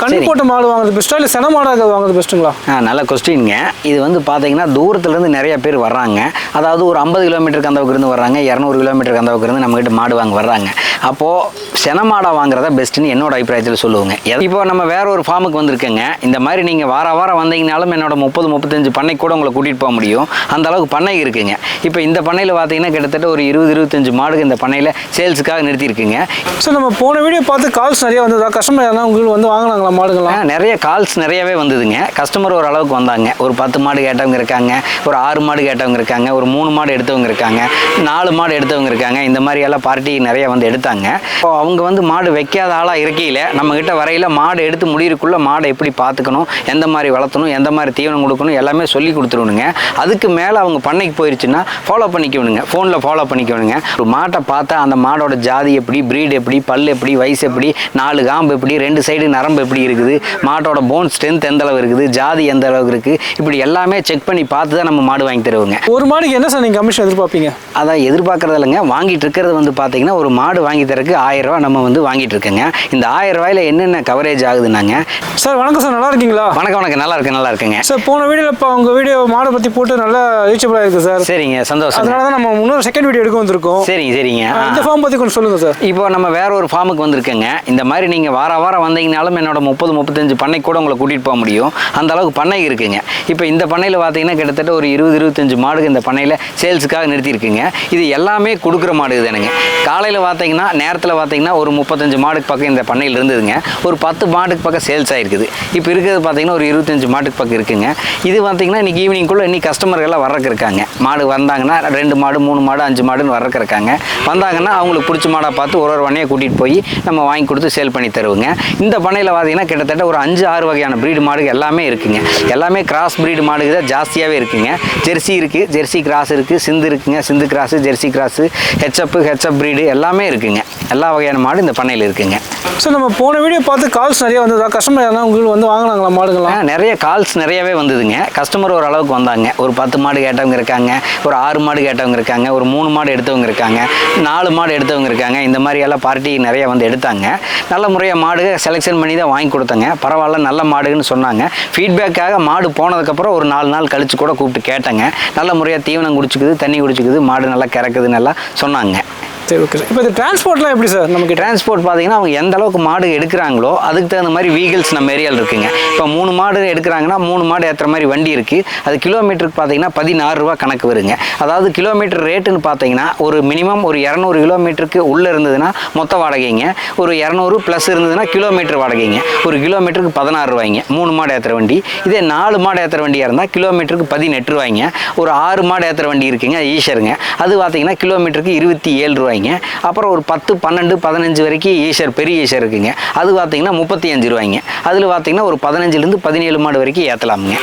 கண்ணு போட்ட மாடு வாங்குறது பெஸ்ட்டா இல்லை சென மாடாக வாங்குறது பெஸ்ட்டுங்களா ஆ நல்ல கொஸ்டின்ங்க இது வந்து பார்த்தீங்கன்னா தூரத்துலேருந்து நிறைய பேர் வர்றாங்க. அதாவது ஒரு ஐம்பது கிலோமீட்டருக்கு அந்த இருந்து வர்றாங்க இரநூறு கிலோமீட்டருக்கு அந்த இருந்து நம்மகிட்ட மாடு வாங்க வர்றாங்க. அப்போது சென மாடை வாங்குறதா பெஸ்ட்டுன்னு என்னோட அபிப்பிராயத்தில் சொல்லுவாங்க. இப்போ நம்ம வேற ஒரு ஃபார்முக்கு வந்திருக்கேங்க. இந்த மாதிரி நீங்கள் வார வாரம் வந்தீங்கனாலும் என்னோட முப்பது முப்பத்தஞ்சு பண்ணை கூட உங்களை கூட்டிகிட்டு போக முடியும். அந்த அளவுக்கு பண்ணை இருக்குங்க. இப்போ இந்த பண்ணையில் பார்த்தீங்கன்னா கிட்டத்தட்ட ஒரு இருபது இருபத்தஞ்சு மாடுக்கு இந்த பண்ணையில் சேல்ஸுக்காக நிறுத்தியிருக்குங்க. சார் நம்ம போன வீடியோ பார்த்து கால்ஸ் நிறைய வந்ததா கஸ்டமர் யாரா உங்களுக்கு வந்து வாங்கினாங்களா? மாடுங்களாம் மாடுகள்லாம். நிறைய கால்ஸ் நிறையவே வந்ததுங்க. கஸ்டமர் ஒரு அளவுக்கு வந்தாங்க. ஒரு பத்து மாடு கேட்டவங்க இருக்காங்க. ஒரு ஆறு மாடு கேட்டவங்க இருக்காங்க. ஒரு மூணு மாடு எடுத்தவங்க இருக்காங்க. நாலு மாடு எடுத்தவங்க இருக்காங்க. இந்த மாதிரி எல்லாம் பார்ட்டி நிறைய வந்து எடுத்தாங்க. இப்போ அவங்க வந்து மாடு வைக்காத ஆளாக இருக்கையில் நம்மக்கிட்ட வரையில் மாடு எடுத்து முடியிருக்குள்ள மாடை எப்படி பார்த்துக்கணும்? எந்த மாதிரி வளர்த்தணும்? எந்த மாதிரி தீவனம் கொடுக்கணும்? எல்லாமே சொல்லி கொடுத்துருவணுங்க அதுக்கு மேலே அவங்க பண்ணைக்கு போயிருச்சுன்னா ஃபாலோ பண்ணிக்கணுங்க. ஃபோனில் ஃபாலோ பண்ணிக்கணுங்க. ஒரு மாட்டை பார்த்தா அந்த மாடோட ஜாதி எப்படி ப்ரீட் எப்படி பல் எப்படி வயசு எப்படி நாலு காம்பு எப்படி ரெண்டு சைடு நரம்பு எப்படி இருக்குது. மாட்டோட போன் ஸ்ட்ரென்த் எந்த அளவு இருக்குது? ஜாதி எந்த அளவுக்கு இருக்குது இப்படி எல்லாமே செக் பண்ணி பார்த்து தான் நம்ம மாடு வாங்கி தருவோங்க. ஒரு மாடுக்கு என்ன சார் நீங்கள் கமிஷன் எதிர்பார்ப்பீங்க? அதான் எதிர்பார்க்கறது இல்லைங்க. வாங்கிட்டு இருக்கிறது வந்து பார்த்தீங்கன்னா ஒரு மாடு வாங்கி தரக்கு ஆயிரம் ரூபாய் நம்ம வந்து வாங்கிட்டு இருக்கோங்க. இந்த ஆயிரம் ரூபாயில என்னென்ன கவரேஜ் ஆகுதுன்னாங்க? சார் வணக்கம் சார். நல்லா இருக்கீங்களா? வணக்கம் வணக்கம். நல்லா இருக்கு நல்லா இருக்குங்க. சார் போன வீடியோவில் இப்போ உங்கள் வீடியோ மாடை பற்றி போட்டு நல்லா ரீச்சபிளாக இருக்குது சார். சரிங்க சந்தோஷம் அதனால தான் நம்ம இன்னொரு செகண்ட் வீடியோ எடுக்க வந்திருக்கோம். சரிங்க சரிங்க. இந்த ஃபார்ம் பற்றி கொஞ்சம் சொல்லுங்கள் சார். இப்போ நம்ம வேற ஒரு ஃபார்முக்கு வந்திருக்கேங்க. இந்த மாதிரி நீங்கள் வார வாரம் வந்தீங்கனாலும் என்னோட முப்பது முப்பத்தஞ்சு பண்ணை கூட உங்களை கூட்டிகிட்டு போக முடியும். அந்த அளவுக்கு பண்ணை இருக்குங்க. இப்போ இந்த பண்ணையில் பார்த்தீங்கன்னா கிட்டத்தட்ட ஒரு இருபது இருபத்தஞ்சு மாடுக்கு இந்த பண்ணையில் சேல்ஸுக்காக நிறுத்தியிருக்குங்க. இது எல்லாமே கொடுக்குற மாடு தானுங்க. காலையில் பார்த்தீங்கன்னா நேரத்தில் பார்த்தீங்கன்னா ஒரு முப்பத்தஞ்சு மாடுக்கு பக்கம் இந்த பண்ணையில் இருந்ததுங்க. ஒரு பத்து மாட்டுக்கு பக்கம் சேல்ஸ் ஆகிருக்குது இப்போ இருக்கிறது பார்த்தீங்கன்னா ஒரு இருபத்தஞ்சு மாட்டுக்கு பக்கம் இருக்குங்க. இது பார்த்தீங்கன்னா இன்றைக்கி ஈவினிங்குள்ளே இன்றைக்கி கஸ்டமர்கள்லாம் வர்றக்கு இருக்காங்க. மாடு வந்தாங்கன்னா ரெண்டு மாடு மூணு மாடு அஞ்சு மாடுன்னு வர்றக்கு இருக்காங்க. வந்தாங்கன்னா அவங்களுக்கு பிடிச்ச மாடாக பார்த்து ஒரு ஒரு வண்ணையை கூட்டிகிட்டு போய் நம்ம வாங்கி கொடுத்து சேல் பண்ணி தருவோங்க. இந்த பண்ணையில் பார்த்தீங்கன்னா கிட்டத்தட்ட ஒரு அஞ்சு ஆறு வகையான ப்ரீடு மாடுகள் எல்லாமே இருக்குங்க. எல்லாமே கிராஸ் ப்ரீடு மாடுகள் தான் ஜாஸ்தியாகவே இருக்குங்க. ஜெர்சி இருக்குது ஜெர்சி கிராஸ் இருக்குது சிந்து இருக்குங்க Sindhu cross Jersey cross HF HF breed எல்லாமே இருக்குங்க. எல்லா வகையான மாடு இந்த பண்ணையில் இருக்குங்க. சார் நம்ம போன வீடியோ பார்த்து கால்ஸ் நிறைய வந்ததா? கஸ்டமர் யாரா உங்களுக்கு வந்து வாங்கினாங்களா மாடுகள்லாம்? நிறைய கால்ஸ் நிறையவே வந்ததுங்க. கஸ்டமர் ஒரு அளவுக்கு வந்தாங்க. ஒரு பத்து மாடு கேட்டவங்க இருக்காங்க. ஒரு ஆறு மாடு கேட்டவங்க இருக்காங்க. ஒரு மூணு மாடு எடுத்தவங்க இருக்காங்க. நாலு மாடு எடுத்தவங்க இருக்காங்க. இந்த மாதிரி எல்லாம் பார்ட்டி நிறைய வந்து எடுத்தாங்க. நல்ல முறையாக மாடு செலெக்ஷன் பண்ணி தான் வாங்கி கொடுத்தாங்க. பரவாயில்ல நல்ல மாடுன்னு சொன்னாங்க. ஃபீட்பேக்காக மாடு போனதுக்கப்புறம் ஒரு நாலு நாள் கழிச்சு கூட கூப்பிட்டு கேட்டேங்க. நல்ல முறையாக தீவனம் குடிச்சுக்குது தண்ணி குடிச்சுக்குது மாடு நல்லா கிறக்குதுன்னு எல்லாம் சொன்னாங்க. சரி ஓகே சார் இப்போ இது டிரான்ஸ்போர்ட்லாம் எப்படி சார் நமக்கு டிரான்ஸ்போர்ட் பார்த்தீங்கன்னா அவங்க எந்த அளவுக்கு மாடு எடுக்கிறாங்களோ அதுக்கு தகுந்த மாதிரி வீகிள்ஸ் நம்ம ஏரியாவில் இருக்குங்க. இப்போ மூணு மாடு எடுக்கிறாங்கன்னா மூணு மாடு ஏற்றுற மாதிரி வண்டி இருக்குது அது கிலோமீட்டருக்கு பார்த்தீங்கன்னா பதினாறு ரூபா கணக்கு வருங்க. அதாவது கிலோமீட்டர் ரேட்டுன்னு பார்த்தீங்கன்னா ஒரு மினிமம் ஒரு இரநூறு கிலோமீட்டருக்கு உள்ளே இருந்ததுன்னா மொத்த வாடகைங்க. ஒரு இரநூறு ப்ளஸ் இருந்ததுன்னா கிலோமீட்டர் வாடகைங்க. ஒரு கிலோமீட்டருக்கு பதினாறு ரூபாய்ங்க. மூணு மாடு ஏற்றுற வண்டி. இதே நாலு மாடு ஏற்றுற வண்டியாக இருந்தால் கிலோமீட்டருக்கு பதினெட்டு ரூபாய்ங்க. ஒரு ஆறு மாடு ஏற்றுற வண்டி இருக்குங்க ஈஷருங்க. அது பார்த்தீங்கன்னா கிலோமீட்டருக்கு இருபத்தி ஏழு ரூபாய்ங்க. அப்புறம் ஒரு பத்து பன்னெண்டு பதினஞ்சு வரைக்கும் ஈஷர் பெரிய ஈஷர் இருக்குங்க. அது பார்த்தீங்கன்னா முப்பத்தி அஞ்சு ரூபாய்ங்க. அதில் பார்த்தீங்கன்னா ஒரு பதினஞ்சுலேருந்து பதினேழு மாடு வரைக்கும் ஏற்றலாமுங்க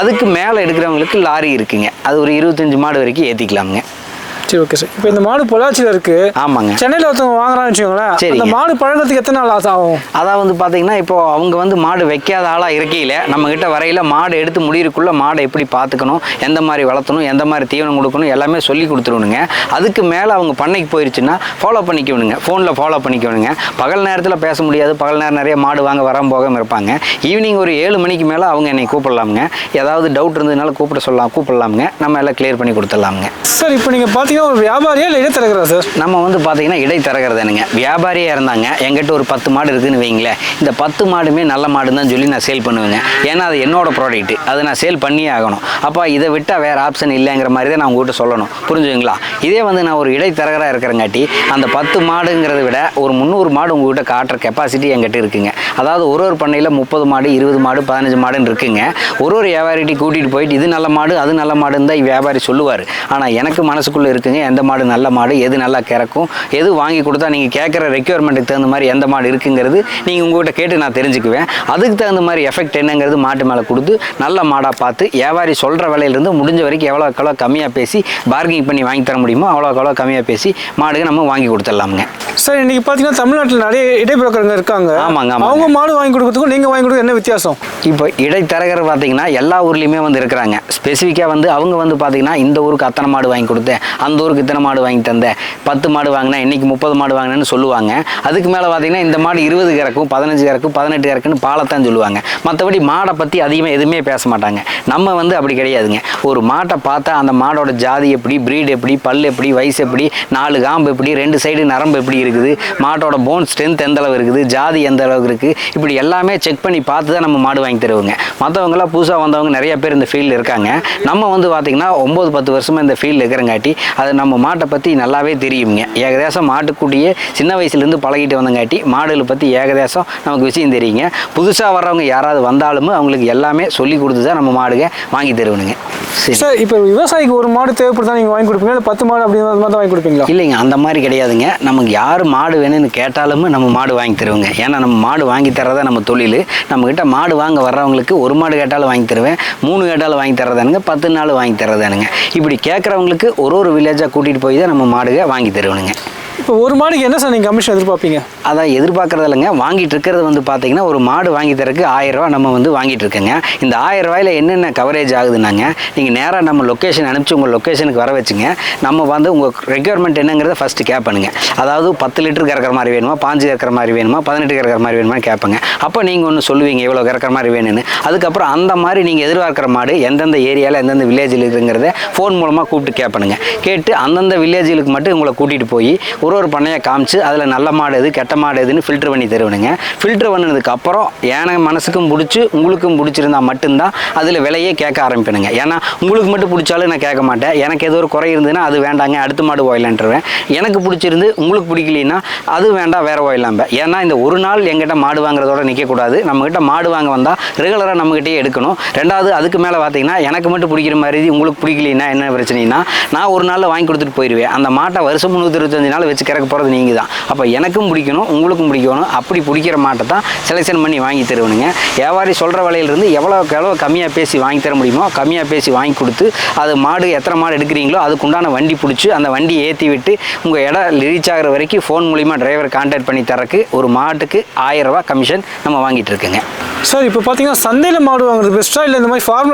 அதுக்கு மேலே எடுக்கிறவங்களுக்கு லாரி இருக்குங்க. அது ஒரு இருபத்தஞ்சு மாடு வரைக்கும் ஏற்றிக்கலாமுங்க சரி ஓகே சார் இப்போ இந்த மாடு பொள்ளாச்சியில் இருக்கு. ஆமாங்க. சென்னையில் ஒருத்தவங்க வாங்குறான்னு வச்சுக்கோங்களேன். அந்த மாடு பழகிறதுக்கு எத்தனை நாள் ஆகும்? அதான் வந்து பார்த்தீங்கன்னா இப்போ அவங்க வந்து மாடு வைக்காத ஆளாக இருக்கையில் நம்மக்கிட்ட வரையில் மாடு எடுத்து முடியிருக்குள்ள மாடை எப்படி பார்த்துக்கணும் எந்த மாதிரி வளர்த்தணும் எந்த மாதிரி தீவனம் கொடுக்கணும் எல்லாமே சொல்லி கொடுத்துருவணுங்க அதுக்கு மேலே அவங்க பண்ணைக்கு போயிருச்சுன்னா ஃபாலோ பண்ணிக்கணுங்க. ஃபோனில் ஃபாலோ பண்ணிக்கணுங்க. பகல் நேரத்தில் பேச முடியாது. பகல் நேரம் நிறைய மாடு வாங்க வர போகாமல் இருப்பாங்க. ஈவினிங் ஒரு ஏழு மணிக்கு மேலே அவங்க என்னை கூப்பிடலாமுங்க. ஏதாவது டவுட் இருந்ததுனால கூப்பிட சொல்லலாம் கூப்பிடலாமுங்க. நம்ம எல்லாம் கிளியர் பண்ணி கொடுத்துடலாமுங்க. சார் இப்போ நீங்கள் பார்த்தீங்கன்னா ஒரு வியாபாரியா இல்லை இடைத்தரகரா சார் நம்ம வந்து பார்த்தீங்கன்னா இடைத்தரகர்தானுங்க வியாபாரியாக இருந்தாங்க. எங்கிட்ட ஒரு பத்து மாடு இருக்குதுன்னு வைங்களேன். இந்த பத்து மாடுமே நல்ல மாடுன்னு தான் சொல்லி நான் சேல் பண்ணுவேங்க. ஏன்னா அது என்னோட ப்ராடக்ட் அதை நான் சேல் பண்ணியே ஆகணும். அப்போ இதை விட்டால் வேறு ஆப்ஷன் இல்லைங்கிற மாதிரி தான் நான் உங்ககிட்ட சொல்லணும். புரிஞ்சுங்களா இதே வந்து நான் ஒரு இடைத்தரகராக இருக்கிறங்காட்டி அந்த பத்து மாடுங்கிறத விட ஒரு முந்நூறு மாடு உங்ககிட்ட காட்டுற கெப்பாசிட்டி என்கிட்ட இருக்குங்க. அதாவது ஒரு ஒரு பண்ணையில் முப்பது மாடு இருபது மாடு பதினஞ்சு மாடுன்னு இருக்குங்க. ஒரு ஒரு வியாபாரிட்டி கூட்டிகிட்டு போயிட்டு இது நல்ல மாடு அது நல்ல மாடுன்னு தான் வியாபாரி சொல்லுவார். ஆனால் எனக்கு மனசுக்குள்ளே இருக்குங்க எந்த மாடு நல்ல மாடு எது நல்லா கிறக்கும் எது வாங்கி கொடுத்தா நீங்கள் கேட்குற ரெக்யர்மெண்ட்டுக்கு தகுந்த மாதிரி எந்த மாடு இருக்குங்கிறது நீங்கள் உங்கள்கிட்ட கேட்டு நான் தெரிஞ்சுக்குவேன். அதுக்கு தகுந்த மாதிரி எஃபெக்ட் என்னங்கிறது மாட்டு மேலே கொடுத்து நல்ல மாடாக பார்த்து வியாபாரி சொல்கிற விலையிலேருந்து முடிஞ்ச வரைக்கும் எவ்வளோக்கு எவ்வளோ கம்மியாக பேசி பார்கிங் பண்ணி வாங்கி தர முடியுமோ அவ்வளோக்கு எவ்வளோ கம்மியாக பேசி மாடுக்கு நம்ம வாங்கி கொடுத்துடலாமுங்க. சார் இன்னைக்கு பார்த்தீங்கன்னா தமிழ்நாட்டில் நிறைய இடைப்பிறக்கிறவங்க இருக்காங்க. ஆமாங்க, ஆமாங்க. அவங்க மாடு வாங்கி கொடுக்கறதுக்கும் நீங்கள் வாங்கி கொடுக்க என்ன வித்தியாசம்? இப்போ இடைத்தரகர் பார்த்தீங்கன்னா எல்லா ஊர்லேயுமே வந்து இருக்கிறாங்க. ஸ்பெசிஃபிக்காக வந்து அவங்க வந்து பார்த்தீங்கன்னா இந்த ஊருக்கு அத்தனை மாடு வாங்கி கொடுத்தேன் அந்த ஊருக்கு இத்தனை மாடு வாங்கி தந்தேன் பத்து மாடு வாங்கினேன் இன்னைக்கு முப்பது மாடு வாங்கினேன்னு சொல்லுவாங்க. அதுக்கு மேலே பார்த்தீங்கன்னா இந்த மாடு இருபது கறக்கும் பதினஞ்சு கறக்கும் பதினெட்டு கறக்குன்னு பாலத்தான் சொல்லுவாங்க. மற்றபடி மாடை பற்றி அதிகமாக எதுவுமே பேச மாட்டாங்க. நம்ம வந்து அப்படி கிடையாதுங்க. ஒரு மாட்டை பார்த்தா அந்த மாடோட ஜாதி எப்படி ப்ரீட் எப்படி பல் எப்படி வயசு எப்படி நாலு காம்பு எப்படி ரெண்டு சைடு நரம்பு எப்படி இருக்குது மாட்டோட போன் ஸ்ட்ரென்த் எந்த அளவு இருக்குது ஜாதி எந்த அளவுக்கு இருக்குது இப்படி எல்லாமே செக் பண்ணி பார்த்து தான் நம்ம மாடு வாங்கி தருவோங்க. மற்றவங்களாம் புதுசாக வந்தவங்க நிறைய பேர் இந்த ஃபீல்டில் இருக்காங்க. நம்ம வந்து பார்த்திங்கன்னா ஒம்பது பத்து வருஷமாக இந்த ஃபீல்டில் இருக்கிறங்காட்டி அது நம்ம மாட்டை பற்றி நல்லாவே தெரியுங்க ஏகதேசம் மாட்டுக்குட்டியே சின்ன வயசுலேருந்து பழகிட்டு வந்தங்காட்டி மாடுகளை பற்றி ஏகதேசம் நமக்கு விஷயம் தெரியுங்க. புதுசாக வர்றவங்க யாராவது வந்தாலும் அவங்களுக்கு எல்லாமே சொல்லி கொடுத்து தான் நம்ம மாடுக வாங்கி தருவணுங்க சரி. சார் இப்போ விவசாயிக்கு ஒரு மாடு தேவைப்படுதா நீங்கள் வாங்கி கொடுப்பீங்க இல்லை பத்து மாடு அப்படி மாதிரி தான் வாங்கி கொடுப்பீங்களா? இல்லைங்க அந்த மாதிரி கிடையாதுங்க. நமக்கு யார் மாடு வேணும்னு கேட்டாலும் நம்ம மாடு வாங்கி தருவோங்க. ஏன்னா நம்ம மாடு வாங்கி தர்றதா நம்ம தொழில். நம்மக்கிட்ட மாடு வாங்க வர்றவங்களுக்கு ஒரு மாடு கேட்டாலும் வாங்கி தருவேன். மூணு கேட்டாலும் வாங்கி தர்றதானுங்க. பத்து நாள் வாங்கி தர்றதானுங்க. இப்படி கேட்குறவங்களுக்கு ஒரு ஒரு வில்லேஜாக கூட்டிகிட்டு போய் தான் நம்ம மாடுக வாங்கி தருவணுங்க இப்போ ஒரு மாடுக்கு என்ன சார் நீங்கள் கமிஷன் எதிர்பார்ப்பீங்க? அதான் எதிர்பார்க்கறது இல்லைங்க. வாங்கிட்டு இருக்கிறது வந்து பார்த்தீங்கன்னா ஒரு மாடு வாங்கி தரக்கு ஆயிரம் நம்ம வந்து வாங்கிட்டு இருக்கோங்க. இந்த ஆயிரம் ரூபாயில என்னென்ன கவரேஜ் ஆகுதுன்னாங்க நீங்கள் நேராக நம்ம லொக்கேஷன் அனுப்பிச்சு உங்கள் லொக்கேஷனுக்கு வர வச்சுங்க. நம்ம வந்து உங்கள் ரெக்யர்மெண்ட் என்னங்கிறத ஃபஸ்ட்டு கேட்பணுங்க அதாவது பத்து லிட்டர் கறக்கிற மாதிரி வேணுமா பாஞ்சு கறக்கிற மாதிரி வேணுமா பதினெட்டு கறக்கிற மாதிரி வேணுமா கேட்பேங்க. அப்போ நீங்கள் ஒன்று சொல்லுவீங்க இவ்வளோ கறக்கிற மாதிரி வேணும்னு. அதுக்கப்புறம் அந்த மாதிரி நீங்கள் எதிர்பார்க்குற மாடு எந்தெந்த ஏரியாவில் எந்தெந்த வில்லேஜில் இருக்குங்கிறத ஃபோன் மூலமாக கூப்பிட்டு கேட்பனுங்க. கேட்டு அந்தந்த வில்லேஜுக்கு மட்டும் உங்களை கூட்டிகிட்டு போய் ஒரு ஒரு பண்ணையை காமிச்சு அதில் நல்ல மாடு எது கெட்ட மாடு எதுன்னு ஃபில்டர் பண்ணி தருவனுங்க. ஃபில்டர் பண்ணதுக்கு அப்புறம் ஏன மனசுக்கும் பிடிச்சி உங்களுக்கும் பிடிச்சிருந்தா மட்டும்தான் அதில் விலையே கேட்க ஆரம்பிப்பேனுங்க. ஏன்னா உங்களுக்கு மட்டும் பிடிச்சாலும் நான் கேட்க மாட்டேன். எனக்கு ஏதோ ஒரு குறை இருந்ததுன்னா அது வேண்டாங்க அடுத்த மாடு போயிடலான்ட்டுருவேன் எனக்கு பிடிச்சிருந்து உங்களுக்கு பிடிக்கலைன்னா அது வேண்டாம் வேறு போயிடலாம்ப ஏன்னா இந்த ஒரு நாள் எங்கிட்ட மாடு வாங்குறதோட நிற்கக்கூடாது நம்மக்கிட்ட மாடு வாங்க வந்தால் ரெகுலராக நம்மகிட்டயே எடுக்கணும். ரெண்டாவது அதுக்கு மேலே பார்த்தீங்கன்னா எனக்கு மட்டும் பிடிக்கிற மாதிரி உங்களுக்கு பிடிக்கலைன்னா என்ன பிரச்சனைனா நான் ஒரு நாளில் வாங்கி கொடுத்துட்டு போயிடுவேன் அந்த மாட்டை வருஷம் முந்நூற்றி இருபத்தஞ்சு நாள் வச்சு கிறக்க போகிறது நீங்கள் தான் அப்போ எனக்கும் பிடிக்கணும் உங்களுக்கும் பிடிக்கணும். அப்படி பிடிக்கிற மாட்டை தான் செலெக்ஷன் பண்ணி வாங்கி தருவனுங்க. வியாபாரி சொல்கிற விலையிலிருந்து எவ்வளோக்கு எவ்வளோ கம்மியாக பேசி வாங்கி தர முடியுமோ கம்மியாக பேசி வாங்கி கொடுத்து அது மாடு எத்தனை மாடு எடுக்கிறீங்களோ அதுக்குண்டான வண்டி பிடிச்சி அந்த வண்டி ஏற்றி விட்டு உங்கள் இடம் ரீச் ஆகிற வரைக்கும் ஃபோன் மூலிமா டிரைவர் கான்டாக்ட் பண்ணி தரக்கு ஒரு மாட்டுக்கு ஆயிரம் கமிஷன் நம்ம வாங்கிட்டு இருக்குங்க. சார் இப்போ பார்த்தீங்கன்னா சந்தையில் மாடு வாங்குறது பெஸ்ட்டா இல்லை இந்த மாதிரி ஃபார்ம்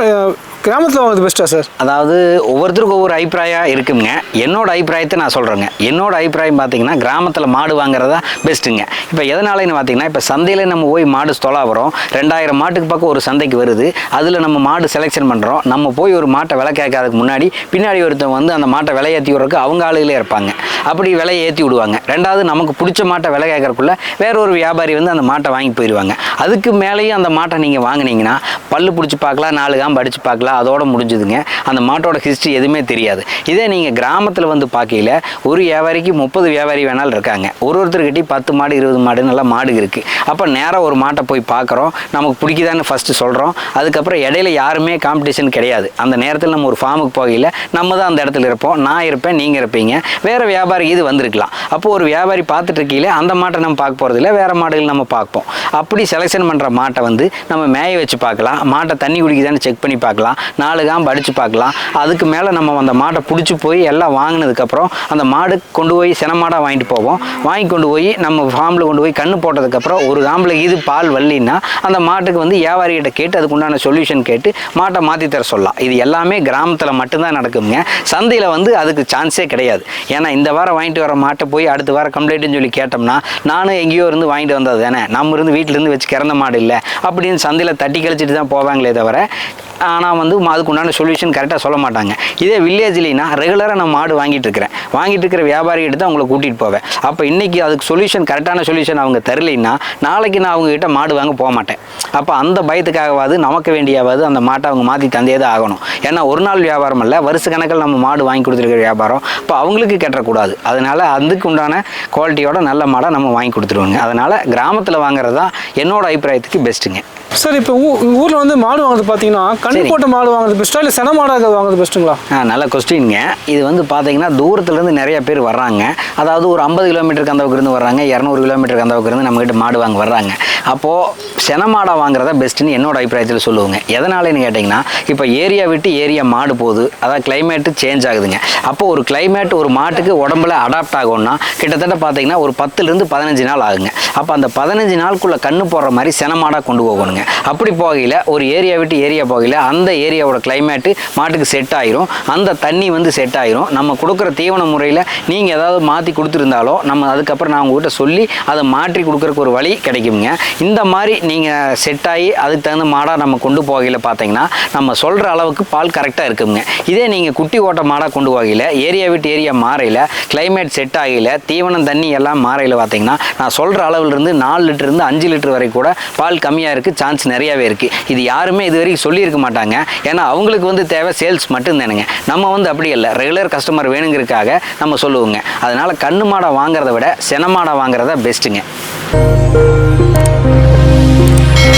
கிராமத்தில் வாங்குறது பெஸ்ட்டா சார் அதாவது ஒவ்வொருத்தருக்கும் ஒவ்வொரு அபிப்பிராயம் இருக்குங்க. என்னோட அபிப்பிராயத்தை நான் சொல்கிறேங்க என்னோட அபிப்பிராயம் பார்த்தீங்கன்னா கிராமத்தில் மாடு வாங்குறதா பெஸ்ட்டுங்க இப்போ எதனாலன்னு பார்த்தீங்கன்னா இப்போ சந்தையில் நம்ம போய் மாடு தொலா வரோம் ரெண்டாயிரம் மாட்டுக்கு பக்கம் ஒரு சந்தைக்கு வருது. அதில் நம்ம மாடு செலெக்ஷன் பண்ணுறோம் நம்ம போய் ஒரு மாட்டை விலை கேட்காததுக்கு முன்னாடி பின்னாடி ஒருத்தன் வந்து அந்த மாட்டை விலை ஏற்றி விட்றதுக்கு அவங்க ஆளுகளே இருப்பாங்க. அப்படி விலையை ஏற்றி விடுவாங்க. ரெண்டாவது நமக்கு பிடிச்ச மாட்டை விலை கேட்கறக்குள்ள வேற ஒரு வியாபாரி வந்து அந்த மாட்டை வாங்கி போயிடுவாங்க அதுக்கு மேலேயும் அந்த மாட்டை நீங்கள் வாங்கினீங்கன்னா பல்லு பிடிச்சி பார்க்கலாம் நாலு காம்பு அடித்து பார்க்கலாம் அதோட முடிஞ்சுதுங்க. அந்த மாட்டோட ஹிஸ்ட்ரி எதுவுமே தெரியாது. இதே நீங்கள் கிராமத்தில் வந்து பார்க்கையில ஒரு வியாபாரிக்கு முப்பது வியாபாரி வேணாலும் இருக்காங்க. ஒரு ஒருத்தர்கிட்ட பத்து மாடு இருபது மாடு நல்லா மாடு இருக்குது அப்போ நேராக ஒரு மாட்டை போய் பார்க்குறோம் நமக்கு பிடிக்குதான்னு ஃபஸ்ட்டு சொல்கிறோம் அதுக்கப்புறம் இடையில யாருமே காம்படிஷன் கிடையாது. அந்த நேரத்தில் நம்ம ஒரு ஃபார்முக்கு போகையில் நம்ம தான் அந்த இடத்துல இருப்போம். நான் இருப்பேன் நீங்கள் இருப்பீங்க. வேறு வியாபாரி இது வந்திருக்கலாம். அப்போது ஒரு வியாபாரி பார்த்துட்டு இருக்கையில அந்த மாட்டை நம்ம பார்க்க போகிறதில்ல வேறு மாடுகள் நம்ம பார்ப்போம். அப்படி செலெக்ஷன் பண்ணுற மாட்டை வந்து நம்ம மேய வச்சு பார்க்கலாம். மாட்டை தண்ணி குடிக்குதான்னு செக் பண்ணி பார்க்கலாம். நாலு காம்பு அடித்து பார்க்கலாம். அதுக்கு மேலே நம்ம அந்த மாட்டை பிடிச்சி போய் எல்லாம் வாங்கினதுக்கப்புறம் அந்த மாடு கொண்டு போய் சினமாடாக வாங்கிட்டு போவோம். வாங்கி கொண்டு போய் நம்ம ஃபார்மில் கொண்டு போய் கண்ணு போட்டதுக்கப்புறம் ஒரு காம்பில் இது பால் வல்லின்னா அந்த மாட்டுக்கு வந்து வியாபாரிகிட்ட கேட்டு அதுக்கு உண்டான சொல்யூஷன் கேட்டு மாட்டை மாற்றி தர சொல்லலாம். இது எல்லாமே கிராமத்தில் மட்டும்தான் நடக்குங்க சந்தையில் வந்து அதுக்கு சான்ஸே கிடையாது. ஏன்னா இந்த வாரம் வாங்கிட்டு வர மாட்டை போய் அடுத்த வாரம் கம்ப்ளைண்ட்னு சொல்லி கேட்டோம்னா நானும் எங்கேயோ இருந்து வாங்கிட்டு வந்தது தானே. நம்ம இருந்து வீட்டிலேருந்து வச்சு கிறந்த மாடு இல்லை. அப்படின்னு சந்தையில் தட்டி கழிச்சிட்டு தான் போவாங்களே தவிர ஆனால் வந்து அதுக்கு உண்டான சொல்யூஷன் கரெக்டாக சொல்ல மாட்டாங்க. இதே வில்லேஜ்லினா ரெகுலராக நான் மாடு வாங்கிட்டு இருக்கிறேன். வாங்கிட்டு இருக்கிற வியாபாரிகிட்ட தான் அவங்களை கூட்டிகிட்டு போவேன். அப்போ இன்றைக்கி அதுக்கு சொல்யூஷன் கரெக்டான சொல்யூஷன் அவங்க தரலைன்னா நாளைக்கு நான் அவங்ககிட்ட மாடு வாங்க போக மாட்டேன். அப்போ அந்த பயத்துக்காகவாது நமக்கு வேண்டியாவது அந்த மாட்டை அவங்க மாற்றி தந்தே தான் ஆகணும். ஏன்னா ஒரு நாள் வியாபாரம் இல்லை வருஷ கணக்கில் நம்ம மாடு வாங்கி கொடுத்துருக்கிற வியாபாரம். இப்போ அவங்களுக்கு கெட்டக்கூடாது. அதனால் அதுக்கு உண்டான குவாலிட்டியோட நல்ல மாடை நம்ம வாங்கி கொடுத்துருவோங்க. அதனால் கிராமத்தில் வாங்குறது தான் என்னோடய அபிப்பிராயத்துக்கு பெஸ்ட்டுங்க சார் இப்போ ஊரில் வந்து மாடு வாங்குறது பார்த்தீங்கன்னா கண்ணு. போட்ட மாடு வாங்குறது பெஸ்ட்டா இல்லை சென மாடாக வாங்குறது பெஸ்ட்டுங்களா ஆ நல்ல கொஸ்டின்ங்க இது வந்து பார்த்தீங்கன்னா தூரத்துலேருந்து நிறைய பேர் வர்றாங்க. அதாவது ஒரு ஐம்பது கிலோமீட்டருக்கு அந்த இருந்து வர்றாங்க இரநூறு கிலோமீட்டருக்கு அந்த இருந்து நம்மகிட்ட மாடு வாங்க வர்றாங்க. அப்போது செனமாடை வாங்குறதா பெஸ்ட்டுன்னு என்னோட அபிப்பிராயத்தில் சொல்லுவோங்க. எதனாலன்னு கேட்டிங்கன்னா இப்போ ஏரியா விட்டு ஏரியா மாடு போகுது அதான் கிளைமேட்டு சேஞ்ச் ஆகுதுங்க. அப்போ ஒரு கிளைமேட் ஒரு மாட்டுக்கு உடம்புல அடாப்ட் ஆகும்னா கிட்டத்தட்ட பார்த்தீங்கன்னா ஒரு பத்துலேருந்து பதினஞ்சு நாள் ஆகுங்க. அப்போ அந்த பதினஞ்சு நாளுக்குள்ளே கண்ணு போடுற மாதிரி செனமாடாக கொண்டு போகணுங்க. அப்படி போகையில் ஒரு ஏரியா விட்டு ஏரியா போகையில் அந்த ஏரியாவோட கிளைமேட்டு மாட்டுக்கு செட் ஆயிரும். அந்த தண்ணி வந்து செட் ஆயிரும். நம்ம கொடுக்குற தீவன முறையில் நீங்கள் ஏதாவது மாற்றி கொடுத்துருந்தாலோ நம்ம அதுக்கப்புறம் நான் உங்கள்கிட்ட சொல்லி அதை மாற்றி கொடுக்குறக்கு ஒரு வழி கிடைக்குங்க இந்த மாதிரி நீங்கள் செட் ஆகி அதுக்கு தகுந்த மாடாக நம்ம கொண்டு போகையில் பார்த்தீங்கன்னா நம்ம சொல்கிற அளவுக்கு பால் கரெக்டாக இருக்குங்க. இதே நீங்கள் குட்டி ஓட்ட மாடாக கொண்டு போகையில் ஏரியா விட்டு ஏரியா மாறையில் கிளைமேட் செட் ஆகையில் தீவனம் தண்ணி எல்லாம் மாறையில் பார்த்தீங்கன்னா நான் சொல்கிற அளவுலேருந்து நாலு லிட்டருந்து அஞ்சு லிட்டர் வரை கூட பால் கம்மியாக இருக்குது சான்ஸ் சான்ஸ் நிறையாவே இருக்குது இது யாருமே இது வரைக்கும் சொல்லியிருக்க மாட்டாங்க. ஏன்னா அவங்களுக்கு வந்து தேவை சேல்ஸ் மட்டும்தானுங்க. நம்ம வந்து அப்படி இல்லை ரெகுலர் கஸ்டமர் வேணுங்கிறதுக்காக நம்ம சொல்லுவோங்க. அதனால் கண்ணு மாடை வாங்குறத விட சென மாடை வாங்குறதா பெஸ்ட்டுங்க